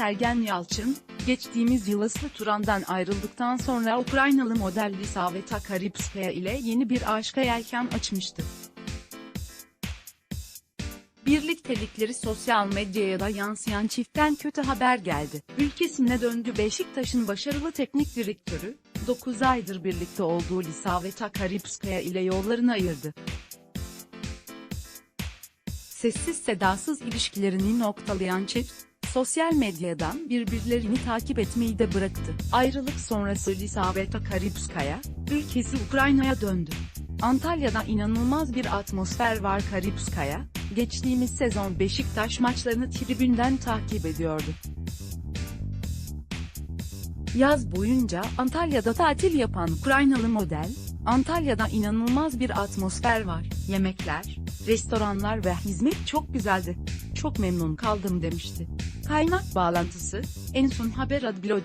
Sergen Yalçın, geçtiğimiz yıl Aslı Turan'dan ayrıldıktan sonra Ukraynalı model Lisaveta Karipskaya ile yeni bir aşka yelken açmıştı. Birliktelikleri sosyal medyaya da yansıyan çiftten kötü haber geldi. Ülkesine döndü Beşiktaş'ın başarılı teknik direktörü, 9 aydır birlikte olduğu Lisaveta Karipskaya ile yollarını ayırdı. Sessiz sedasız ilişkilerini noktalayan çift, sosyal medyadan birbirlerini takip etmeyi de bıraktı. Ayrılık sonrası Lisaveta Karipskaya, ülkesi Ukrayna'ya döndü. Antalya'da inanılmaz bir atmosfer var Karipskaya, geçtiğimiz sezon Beşiktaş maçlarını tribünden takip ediyordu. Yaz boyunca Antalya'da tatil yapan Ukraynalı model, Antalya'da inanılmaz bir atmosfer var. Yemekler, restoranlar ve hizmet çok güzeldi. Çok memnun kaldım demişti. Kaynak bağlantısı, en son haber adblog.